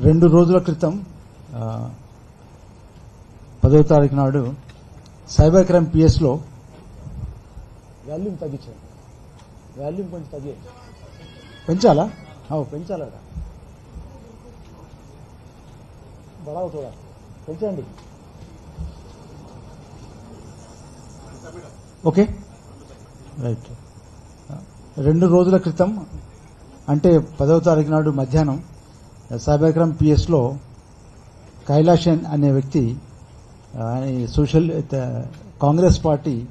రెండు రోజుల క్రితం ఆ, పదవ తారీఖు నాడు సైబర్ క్రైమ్ పిఎస్లో వాల్యూమ్ తగ్గించాను వాల్యూమ్ కొంచెం తగ్గే పెంచాలా? అవు పెంచాలా బడావు కూడా పెంచండి. ఓకే. రైట్. రెండు రోజుల క్రితం అంటే పదవ తారీఖు నాడు మధ్యాహ్నం సాబేక్రమ్ పిఎస్లో కైలాషన్ అనే వ్యక్తి social Congress party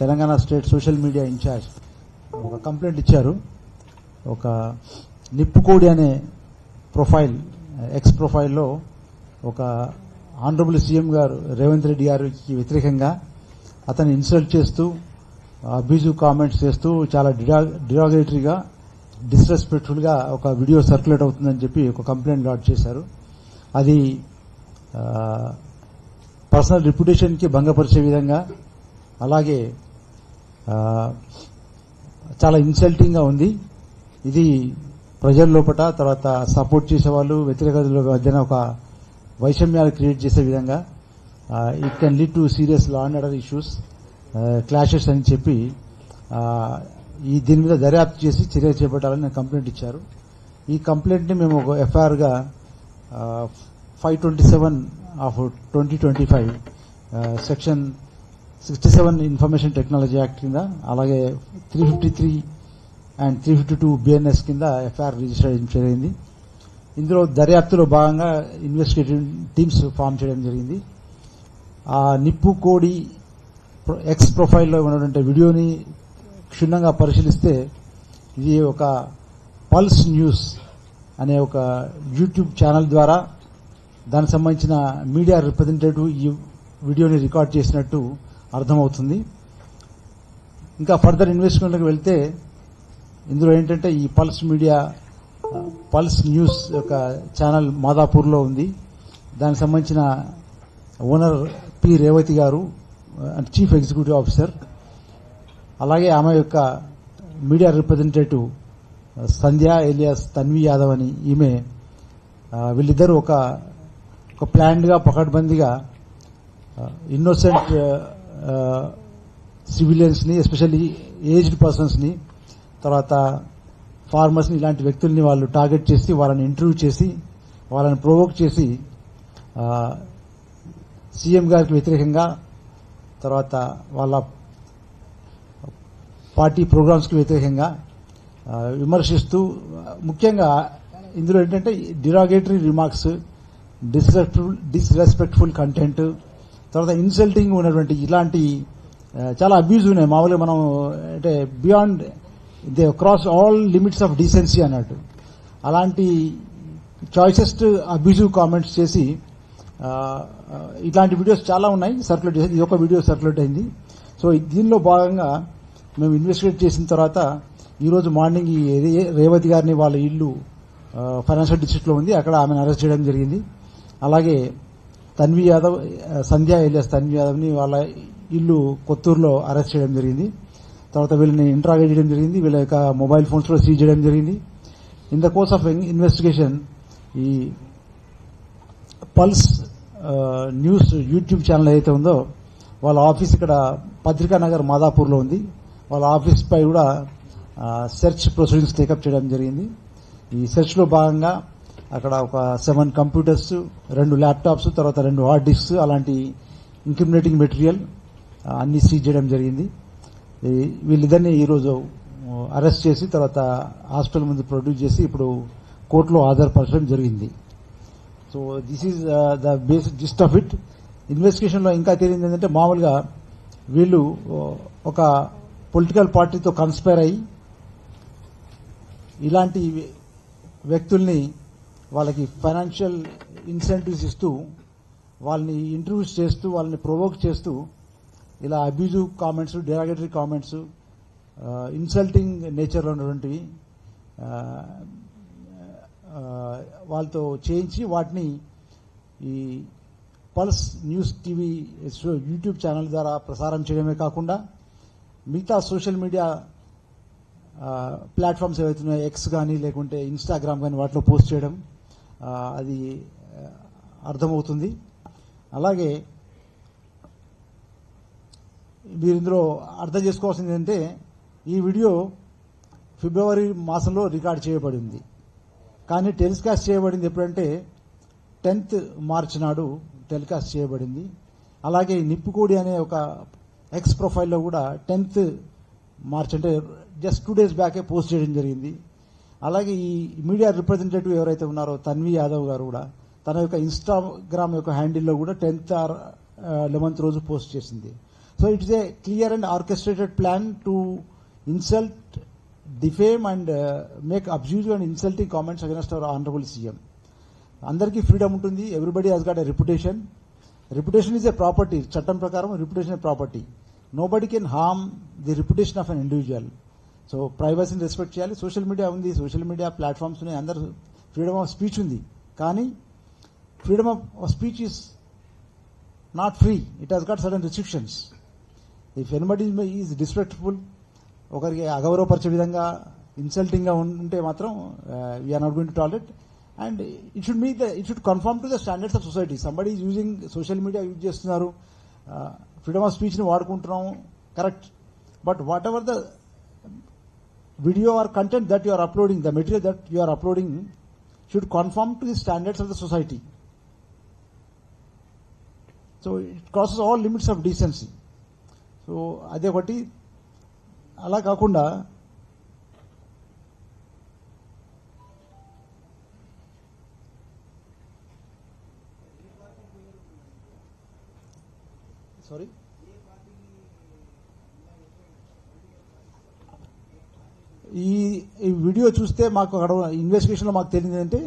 Telangana state social media incharge ఒక కంప్లైంట్ ఇచ్చారు. ఒక నిప్పుకోడి అనే ప్రొఫైల్ ఎక్స్ ప్రొఫైల్లో ఒక ఆనరబుల్ సీఎం గారు రేవంత్ రెడ్డి గారికి వ్యతిరేకంగా అతన్ని ఇన్సల్ట్ చేస్తూ అబ్యూజివ్ కామెంట్స్ చేస్తూ చాలా డిరాగేటరీగా డిస్రెస్పెక్ట్ఫుల్గా ఒక వీడియో సర్క్యులేట్ అవుతుందని చెప్పి ఒక కంప్లైంట్ లాడ్ చేశారు. అది పర్సనల్ రిప్యుటేషన్కి భంగపరిచే విధంగా అలాగే చాలా ఇన్సల్టింగ్గా ఉంది. ఇది ప్రజల లోపట తర్వాత సపోర్ట్ చేసే వాళ్ళు వ్యతిరేకతల మధ్యన ఒక వైషమ్యాలు క్రియేట్ చేసే విధంగా it can lead to serious law and order issues clashes అని చెప్పి ఈ దీని మీద దర్యాప్తు చేసి చర్య చేపట్టాలని కంప్లైంట్ ఇచ్చారు. ఈ కంప్లైంట్ని మేము ఒక ఎఫ్ఐఆర్గా five twenty seven of twenty twenty five section sixty seven information technology act కింద అలాగే three fifty three and three fifty two BNS కింద ఎఫ్ఐఆర్ రిజిస్టర్ జరిగింది. ఇందులో దర్యాప్తులో భాగంగా ఇన్వెస్టిగేటివ్ టీమ్స్ ఫామ్ చేయడం జరిగింది. ఆ నిప్పు కోడి ప్రొ- ఎక్స్ ప్రొఫైల్లో ఉన్నటువంటి వీడియోని క్షుణ్ణంగా పరిశీలిస్తే ఇది ఒక పల్స్ న్యూస్ అనే ఒక యూట్యూబ్ ఛానల్ ద్వారా దానికి సంబంధించిన మీడియా రిప్రజెంటేటివ్ ఈ వీడియోని రికార్డ్ చేసినట్టు అర్థమవుతుంది. ఇంకా ఫర్దర్ ఇన్వెస్ట్మెంట్లకు వెళ్తే ఇందులో ఏంటంటే ఈ పల్స్ మీడియా పల్స్ న్యూస్ యొక్క ఛానల్ మాదాపూర్లో ఉంది. దానికి సంబంధించిన ఓనర్ పి రేవతి గారు అండ్ చీఫ్ ఎగ్జిక్యూటివ్ ఆఫీసర్ అలాగే ఆమె యొక్క media representative Sandhya Sandhya alias Tanvi Yadav అని ఈమె వీళ్ళిద్దరూ ఒక ఒక ప్లాన్డ్గా పకడ్బందీగా ఇన్నోసెంట్ సివిలియన్స్ని ఎస్పెషల్లీ ఏజ్డ్ పర్సన్స్ని తర్వాత ఫార్మర్స్ని ఇలాంటి వ్యక్తుల్ని వాళ్ళు టార్గెట్ చేసి వాళ్ళని ఇంటర్వ్యూ చేసి వాళ్ళని ప్రొవోక్ చేసి సీఎం గారికి వ్యతిరేకంగా తర్వాత వాళ్ళ పార్టీ ప్రోగ్రామ్స్కి వ్యతిరేకంగా విమర్శిస్తూ ముఖ్యంగా ఇందులో ఏంటంటే derogatory remarks disrespectful disrespectful content తర్వాత ఇన్సల్టింగ్ ఉన్నటువంటి ఇలాంటి చాలా అబ్యూజ్ ఉన్నాయి. మామూలుగా మనం అంటే beyond they cross all limits of decency అన్నట్టు. అలాంటి చాయిసెస్ట్ అబ్యూజివ్ కామెంట్స్ చేసి ఇలాంటి ఇట్లాంటి వీడియోస్ చాలా ఉన్నాయి. సర్క్యులేట్ చేసి ఇది ఒక వీడియో సర్క్యులేట్ అయింది. సో దీనిలో భాగంగా మేము ఇన్వెస్టిగేట్ చేసిన తర్వాత ఈరోజు మార్నింగ్ ఈ రేవతి గారిని వాళ్ళ ఇల్లు ఫైనాన్షియల్ డిస్ట్రిక్ట్లో ఉంది. అక్కడ ఆమెను అరెస్ట్ చేయడం జరిగింది. అలాగే తన్వి యాదవ్ సంధ్యా సంధ్య ఎలియాస్ తన్వి యాదవ్ని వాళ్ళ ఇల్లు కొత్తూరులో అరెస్ట్ చేయడం జరిగింది. తర్వాత వీళ్ళని ఇంట్రాగేట్ చేయడం జరిగింది. వీళ్ళ యొక్క మొబైల్ ఫోన్స్ కూడా సీజ్ చేయడం జరిగింది. In the course of investigation ఈ పల్స్ న్యూస్ యూట్యూబ్ ఛానల్ ఏదైతే ఉందో వాళ్ళ ఆఫీస్ ఇక్కడ పత్రికా నగర్ మాదాపూర్లో ఉంది. వాళ్ళ ఆఫీస్ పై కూడా సెర్చ్ ప్రొసీడింగ్స్ టేకప్ చేయడం జరిగింది. ఈ సెర్చ్లో భాగంగా అక్కడ ఒక సెవెన్ కంప్యూటర్స్ రెండు ల్యాప్టాప్స్ తర్వాత రెండు హార్డ్ డిస్క్స్ అలాంటి ఇంక్రిమినేటింగ్ మెటీరియల్ అన్ని సీజ్ చేయడం జరిగింది. ఈ- వీళ్ళిద్దరిని ఈరోజు అరెస్ట్ చేసి తర్వాత హాస్పిటల్ ముందు ప్రొడ్యూస్ చేసి ఇప్పుడు కోర్టులో ఆధారపరచడం జరిగింది. So this is the basic gist of it. ఇన్వెస్టిగేషన్లో ఇంకా తెలియదు ఏంటంటే మామూలుగా వీళ్ళు ఒక పొలిటికల్ పార్టీతో కన్స్పైర్ అయ్యి ఇలాంటి వ్యక్తుల్ని వాళ్ళకి ఫైనాన్షియల్ ఇన్సెంటివ్స్ ఇస్తూ వాళ్ళని ఇంటర్వ్యూస్ చేస్తూ వాళ్ళని ప్రొవోక్ చేస్తూ ఇలా abusive comments derogatory comments insulting నేచర్లో ఉన్నటువంటివి వాళ్ళతో చేయించి వాటిని ఈ pulse news TV YouTube channel ద్వారా ప్రసారం చేయడమే కాకుండా మిగతా సోషల్ మీడియా ప్లాట్ఫామ్స్ ఏవైతున్నాయో ఎక్స్ కానీ లేకుంటే ఇన్స్టాగ్రామ్ కానీ వాటిలో పోస్ట్ చేయడం అది అర్థమవుతుంది. అలాగే మీరు ఇందులో అర్థం చేసుకోవాల్సింది ఏంటంటే ఈ వీడియో ఫిబ్రవరి మాసంలో రికార్డ్ చేయబడింది. కానీ టెలికాస్ట్ చేయబడింది ఎప్పుడంటే టెన్త్ మార్చ్ నాడు టెలికాస్ట్ చేయబడింది. అలాగే నిప్పుకోడి అనే ఒక ఎక్స్ ప్రొఫైల్లో కూడా టెన్త్ మార్చ్ అంటే జస్ట్ టూ డేస్ బ్యాకే పోస్ట్ చేయడం జరిగింది. అలాగే ఈ మీడియా రిప్రజెంటేటివ్ ఎవరైతే ఉన్నారో తన్వి యాదవ్ గారు కూడా తన యొక్క ఇన్స్టాగ్రామ్ యొక్క హ్యాండిల్లో కూడా టెన్త్ ఆర్ లెవెన్త్ రోజు పోస్ట్ చేసింది. So it's a clear and orchestrated plan to insult defame and make abusive and insulting comments against our honourable CM అందరికీ ఫ్రీడమ్ ఉంటుంది. Everybody has got a reputation reputation is a property చట్టం ప్రకారం reputation a property nobody can harm the reputation of an individual so ప్రైవసీని respect చేయాలి. Social media ఉంది. Social media platforms ఉన్నాయి. అందరు freedom of speech ఉంది. కానీ freedom of speech is not free it has got certain restrictions if anybody is disrespectful ఒకరికి అగౌరవపరిచే విధంగా ఇన్సల్టింగ్గా ఉంటే మాత్రం we are not going to tolerate and it should meet the it should conform to the standards of society somebody is using social media use చేస్తున్నారు. Freedom of స్పీచ్ని వాడుకుంటున్నాం correct. But whatever the video or content that you uploading the material that you are uploading should conform to the standards of the society so it crosses all limits of decency so అదే ఒకటి. అలా కాకుండా sorry ఈ ఈ video చూస్తే మాకు అక్కడ ఇన్వెస్టిగేషన్లో మాకు తెలియదు అంటే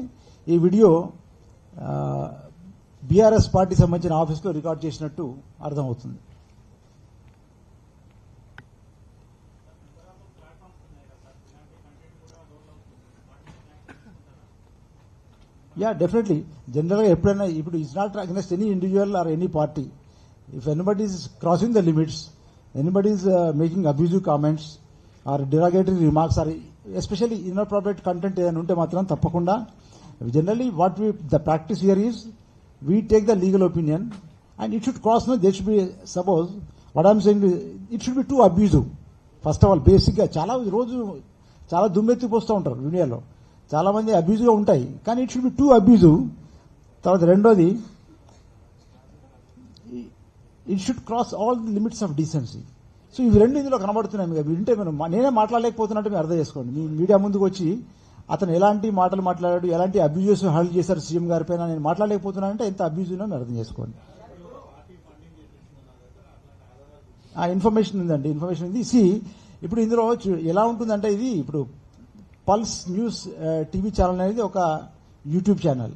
ఈ వీడియో బీఆర్ఎస్ పార్టీ సంబంధించిన ఆఫీస్లో రికార్డ్ చేసినట్టు అర్థమవుతుంది. యా డెఫినెట్లీ జనరల్గా ఎప్పుడైనా ఇప్పుడు it's not against any individual or any party if anybody is crossing the limits anybody is making abusive comments or derogatory remarks or especially inappropriate content ఏదైనా ఉంటే మాత్రం తప్పకుండా generally what we the practice here is we take the legal opinion and it should cross no they should be suppose what I'm saying it should be too abusive first of all బేసిక్గా చాలా రోజు చాలా దుమ్మెత్తిపోస్తూ ఉంటారు ఇండియాలో చాలా మంది అబ్యూజ్గా ఉంటాయి కానీ it should be too abusive తర్వాత రెండోది it should cross all the limits of decency so ఇవి రెండు ఇందులో కనబడుతున్నాయి. మీకు వింటే మనం నేనే మాట్లాడలేకపోతున్నట్టు మీరు అర్థం చేసుకోండి. మీ మీడియా ముందుకు వచ్చి అతను ఎలాంటి మాటలు మాట్లాడాడు ఎలాంటి అబ్యూజెస్ హ్యాండిల్ చేశారు సీఎం గారి పైన నేను మాట్లాడలేకపోతున్నానంటే ఎంత అబ్యూజ్ మీరు అర్థం చేసుకోండి. ఆ ఇన్ఫర్మేషన్ ఉందండి. ఇన్ఫర్మేషన్ ఉంది. సి ఇప్పుడు ఇందులో చూ- ఎలా ఉంటుందంటే ఇది ఇప్పుడు పల్స్ న్యూస్ టీవీ ఛానల్ అనేది ఒక యూట్యూబ్ ఛానల్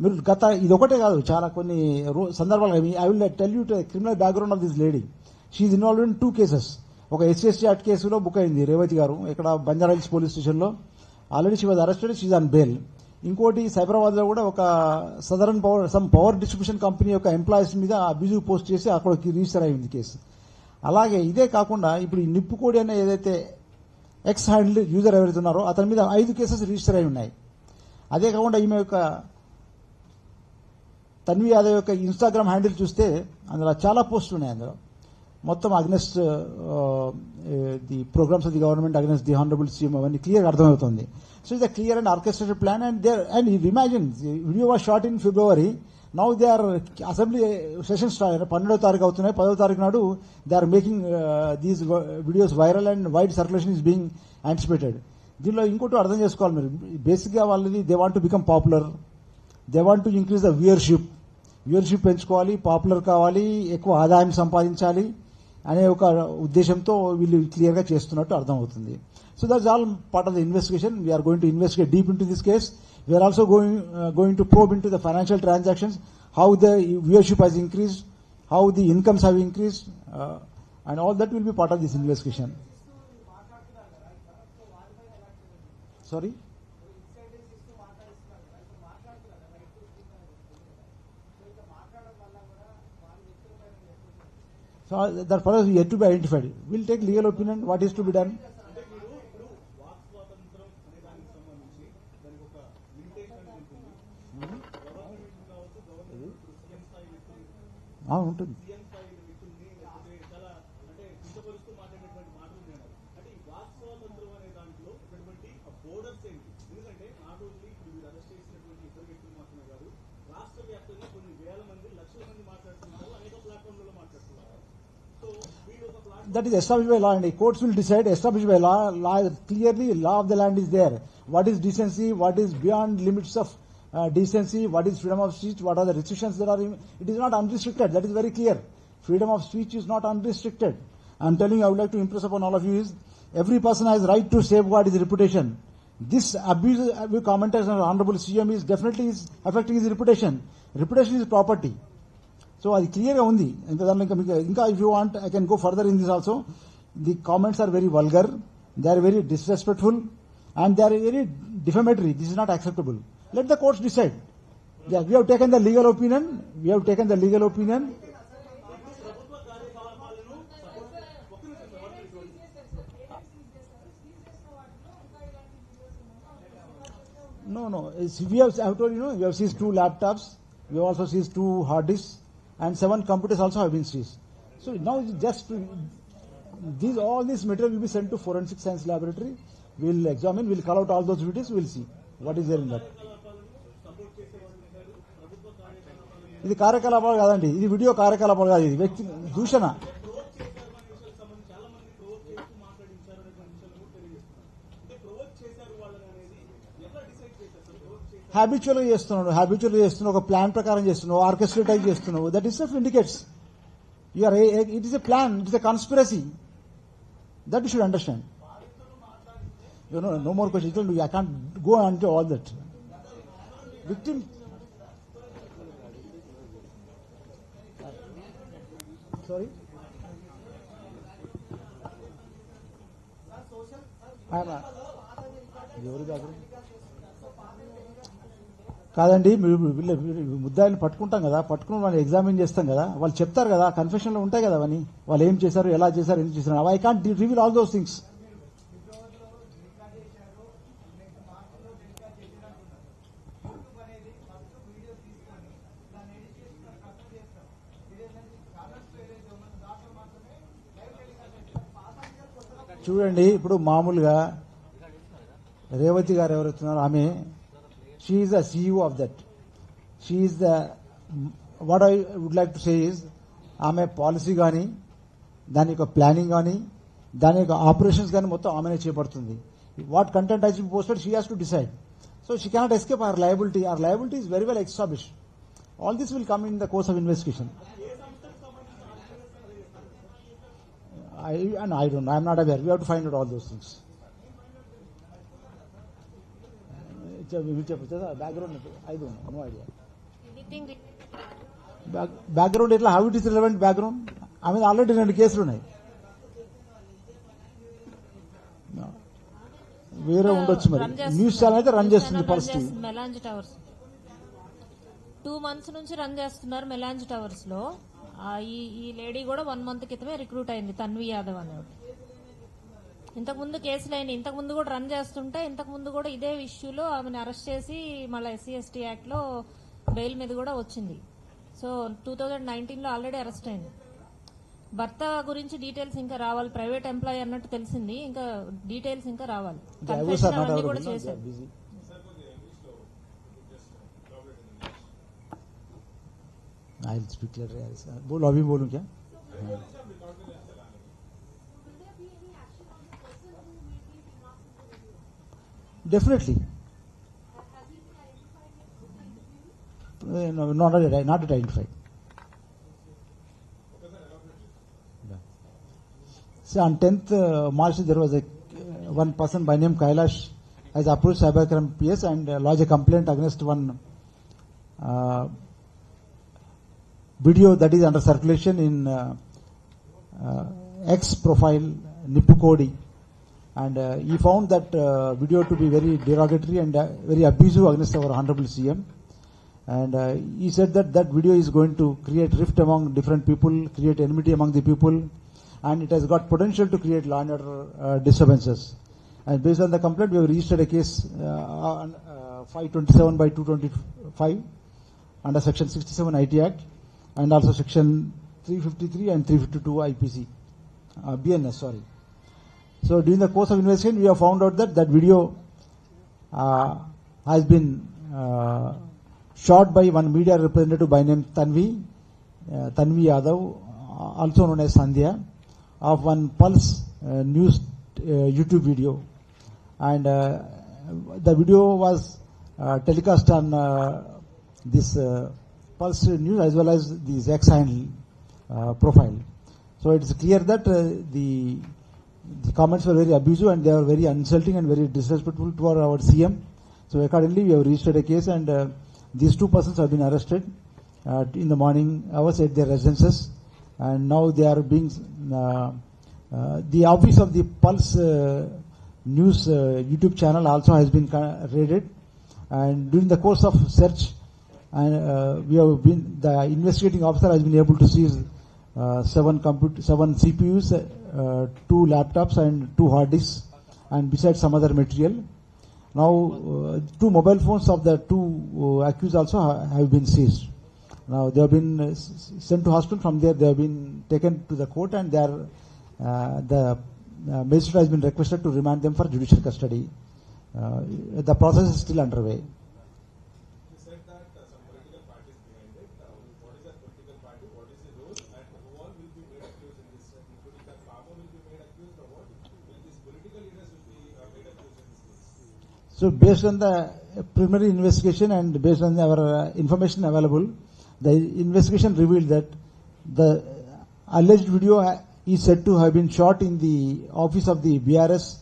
మీరు గత ఇది ఒకటే కాదు చాలా కొన్ని రో- సందర్భాలు. I will tell you criminal background of this lady she involve in two cases ఒక ఎస్సీఎస్టీ యాక్ట్ కేసులో బుక్ అయింది రేవతి గారు ఇక్కడ బంజారా హిల్స్ పోలీస్ స్టేషన్లో. Already she was arrested she's on bail ఇంకోటి సైబరాబాద్లో కూడా ఒక southern power some power distribution company యొక్క ఎంప్లాయీస్ మీద అబ్యూజివ్ పోస్ట్ చేసి అక్కడ రిజిస్టర్ అయింది కేసు. అలాగే ఇదే కాకుండా ఇప్పుడు ఈ నిప్పుకోడి అనే ఏదైతే ఎక్స్ హ్యాండిల్ యూజర్ ఎవరైతే ఉన్నారో అతని మీద ఐదు కేసెస్ రిజిస్టర్ అయి ఉన్నాయి. అదే కాకుండా ఈమె యొక్క తన్వి యాదవ్ యొక్క ఇన్స్టాగ్రామ్ హ్యాండిల్ చూస్తే అందులో చాలా పోస్టులు ఉన్నాయి అందులో. మొత్తం against the programmes of the government against the honourable CM అవన్నీ క్లియర్ అర్థమవుతుంది. So is a clear and orchestrated plan and there and imagine video was short in February now they are assembly session పన్నెండో తారీఖు అవుతున్నాయి. పదో తారీఖు నాడు they are making these videos viral and wide circulation is being anticipated దీనిలో ఇంకోటి అర్థం చేసుకోవాలి మీరు. బేసిక్గా వాళ్ళది they want to become popular they want to increase the viewership viewership పెంచుకోవాలి పాపులర్ కావాలి ఎక్కువ ఆదాయం సంపాదించాలి అనే ఒక ఉద్దేశంతో వీళ్ళు క్లియర్గా చేస్తున్నట్టు అర్థమవుతుంది. So that's all part of the investigation we're going to investigate deep into this case we're also going going to probe into the financial transactions how the viewership has increase how the incomes have increase and all that will be part of this investigation sorry so that for yet to be identified will take legal opinion what is to be done ఉంటుంది. కొన్ని వేల మంది లక్షల మంది that is established by law and the courts will decide established by law, law clearly law of the land is there. What is decency? What is beyond limits of uh, decency? What is freedom of speech? What are the restrictions that are in, it is not unrestricted. That is very clear. Freedom of speech is not unrestricted. I'm telling you i would like to impress upon all of you is every person has right to safeguard his reputation. This abuse abuse commenters on honorable cm is definitely is affecting his reputation. Reputation is property so అది క్లియర్గా ఉంది. ఇంకా దాంట్లో ఇంకా మీకు ఇంకా if you want I can go further in this also the comments are very vulgar they are very disrespectful and they are very defamatory this is not acceptable let the courts decide we have taken the legal opinion we have taken the legal opinion ప్రభుత్వ కార్యకలాపాలను support ఒక్క నిమిషం ఎవరు చూడండి. No, no. It's- We have, I have told you, know, we have seized two laptops. We have also seized two hard disks, and seven computers also have been seized. So now just these all this material will be sent to forensic science laboratory. We'll examine. We'll call out all those videos. We'll see what is there in that. ఇది కార్యకలాపాలు కాదండి ఇది video కార్యకలాపాలు కాదు ఇది వ్యక్తి దూషణ ప్రోవోక్ చేశారు అనే విషయాలకు సంబంధించి చాలా మంది ప్రోవోక్ చేస్తూ మాట్లాడించారు అనే విషయాలు కూడా తెలియజేస్తున్నారు అంటే ప్రోవోక్ చేశారు వాళ్ళని అనేది ఎట్లా డిసైడ్ చేశారు సార్ ప్రోవోక్ చేశారు హ్యాబిచువల్గా చేస్తున్నాడు. హ్యాబిచువల్ చేస్తున్నావు ఒక ప్లాన్ ప్రకారం చేస్తున్నావు. ఆర్కెస్ట్రేటైజ్ చేస్తున్నావు. That is self indicates you're it is a plan it is a conspiracy that you should understand you no no more question you I can't go and all that victim sorry ఎవరు కాదు? కాదండి మీరు పట్టుకుంటాం కదా పట్టుకుని వాళ్ళు examine చేస్తాం కదా వాళ్ళు చెప్తారు కదా కన్ఫెషన్లో ఉంటాయి కదా అని వాళ్ళు ఏం చేశారు ఎలా చేశారు ఎందుకు చేశారు I can't reveal all those things చూడండి ఇప్పుడు మామూలుగా రేవతి గారు ఎవరైతున్నారో ఆమె She is she CEO of that. She is the, what I would like to say is, ఆమె పాలసీ కానీ దాని యొక్క ప్లానింగ్ కానీ దాని యొక్క ఆపరేషన్స్ కానీ మొత్తం ఆమెనే చేపడుతుంది. What content is posted she has to decide so she cannot escape her liability her liability is very well established all this will come in the course of investigation I and I don't I'm not aware not aware. To find out all those things background I don't know idea background ఎట్లా? How it is relevant background ఆమె already రెండు కేసులు ఉన్నాయి. వేరే ఉండొచ్చు మరి. News channel అయితే run చేస్తుంది పరిస్థితి మెలాంజ్ టవర్స్ టూ మంత్స్ నుంచి రన్ చేస్తున్నారు మెలాంజ్ టవర్స్లో. ఈ లేడీ కూడా వన్ మంత్ క్రితమే రిక్రూట్ అయింది తన్వి యాదవ్ అనేవాడు. ఇంతకు ముందు కేసులు అయినాయి ఇంతకు ముందు కూడా రన్ చేస్తుంటే ఇంతకు ముందు కూడా ఇదే ఇష్యూలో ఆమెను అరెస్ట్ చేసి మళ్ళీ ఎస్సీ ఎస్టీ యాక్ట్ లో బెయిల్ మీద కూడా వచ్చింది సో టూ థౌజండ్ నైన్టీన్ లో ఆల్రెడీ అరెస్ట్ అయింది భర్త గురించి డీటెయిల్స్ ఇంకా రావాలి ప్రైవేట్ ఎంప్లాయీ అన్నట్టు తెలిసింది ఇంకా డీటెయిల్స్ ఇంకా రావాలి డ్రైవర్స్ ఆర్ Confession నాట్ అవన్నీ కూడా అవైలబుల్ చేశారు బిజీ आई स्पीक क्लियर बोलो अभी बोलूं क्या Definitely. Eh, no, not, not identified. See, on 10th uh, March, there was a uh, one person by name Kailash has approached Cybercrime PS and uh, lodged a complaint against one uh, video that is under circulation in uh, X profile Nipukodi. And uh, he found that uh, video to be very derogatory and uh, very abusive against our Honorable CM. And uh, he said that that video is going to create rift among different people, create enmity among the people, and it has got potential to create law and order uh, disturbances. And based on the complaint, we have registered a case uh, on uh, 527 by 225 under Section 67 IT Act. and also section 353 and 352 IPC, BNS, sorry. So during the course of investigation, we have found out that that video uh, has been uh, shot by one media representative by name Tanvi, uh, Tanvi Yadav, uh, also known as Sandhya, of one Pulse uh, news uh, YouTube video. And uh, the video was uh, telecast on uh, this uh, Pulse news as well as the X uh, profile. So it's clear that uh, the the comments were very abusive and they were very insulting and very disrespectful to our, our CM. So accordingly, we have registered a case and uh, these two persons have been arrested uh, in the morning hours at their residences and now they are being, uh, uh, the office of the Pulse uh, News uh, YouTube channel also has been raided and during the course of search and uh, we have been, the investigating officer has been able to seize uh, seven comput- seven CPUs, uh, two laptops and two hard disks, and besides some other material. Now, uh, two mobile phones of the two uh, accused also ha- have been seized. Now, they have been uh, sent to hospital. From there, they have been taken to the court, and they are, the magistrate has been requested to remand them for judicial custody. The process is still underway. You said that uh, some political parties behind it. Uh, what is that political party? What is the role? And who all will be made accused in this? Uh, including that farmer will be made accused or what? Will these political leaders will be uh, made accused in this case? So based on the preliminary investigation and based on our uh, information available, the investigation revealed that the alleged video is said to have been shot in the office of the BRS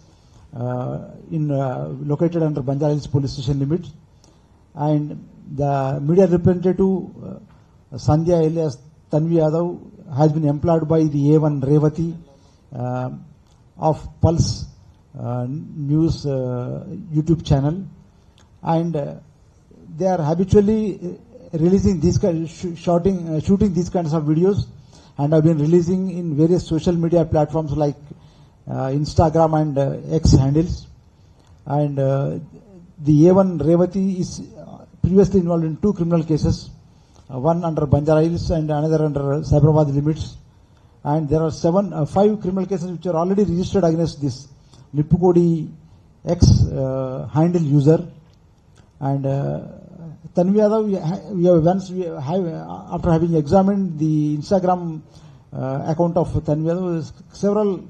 uh, in uh, located under Banjara Hills police station limits, and the media representative uh, Sandhya alias Tanvi Yadav has been employed by the A1 Revati uh, of Pulse uh, News uh, YouTube channel, and uh, they are habitually uh, releasing these kind, sh- shooting, uh, shooting these kinds of videos, and have been releasing in various social media platforms like uh, Instagram and uh, X handles, and uh, the A1 Revati is uh, previously involved in two criminal cases, uh, one under Banjara Hills and another under Cyberabad limits. And there are seven, uh, five criminal cases which are already registered against this Lippukodi ex uh, handle user. And uh, Tanvi we, we have once we have uh, after having examined the Instagram uh, account of Tanvi several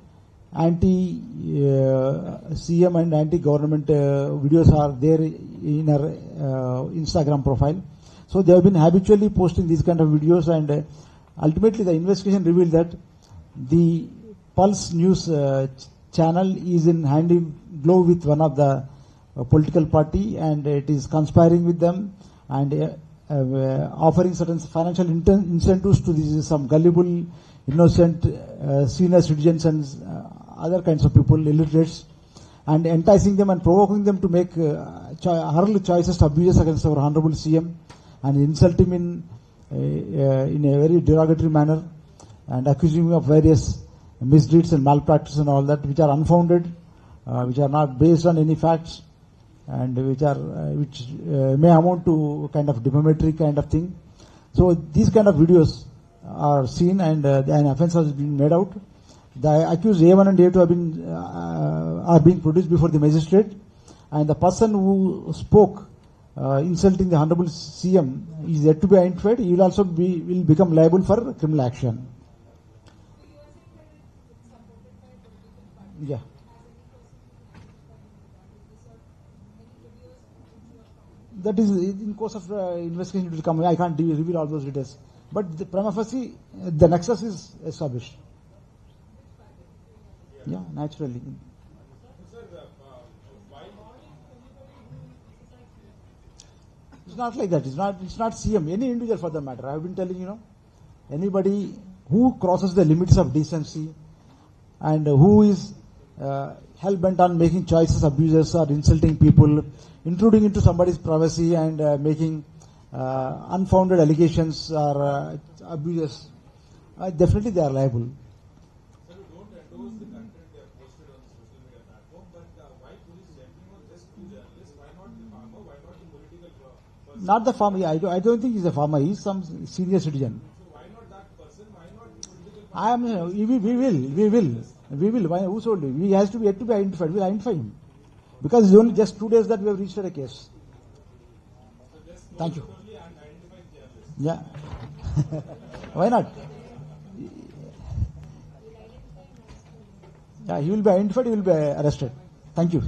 anti uh, CM and anti government uh, videos are there in her uh, Instagram profile. So they have been habitually posting these kind of videos, and uh, ultimately the investigation revealed that the Pulse News channel is in hand in glove with one of the uh, political party, and it is conspiring with them and uh, uh, offering certain financial incentives to these some gullible, innocent uh, senior citizens and uh, other kinds of people, illiterates, and enticing them and provoking them to make uh, cho- choices abuses against our honorable CM and insult him in in a very derogatory manner and accusing him of various misdeeds and malpractice and all that, which are unfounded, uh, which are not based on any facts, and which are uh, which uh, may amount to kind of defamatory kind of thing. So these kind of videos are seen, and uh, an offence has been made out. The accused A1 and A2 have been uh, are being produced before the magistrate, and the person who spoke uh, insulting the honorable CM is yet to be identified. He will also be will become liable for criminal action. Yeah. That is in course of uh, investigation it will come. I can't de- reveal all those details. But the prima facie, the nexus is established. Yeah, naturally. It's not like that. It's not. It's not CM. Any individual, for the matter. I have been telling you know, anybody who crosses the limits of decency and who is uh, hell bent on making choices, abusers or insulting people, intruding into somebody's privacy and uh, making uh, unfounded allegations or uh, abuses, uh, definitely they are liable. Not the farmer. I, do, I don't think he's a farmer. He's some senior citizen. So why not that person? Why not? I am. We, we will. We will we will. Why, who told you? He has to be, yet to be identified. We'll identify him. Because it's only just two days that we have registered a case. Thank you. Yeah. Why not? Yeah, he will be identified, he will be arrested. Thank you.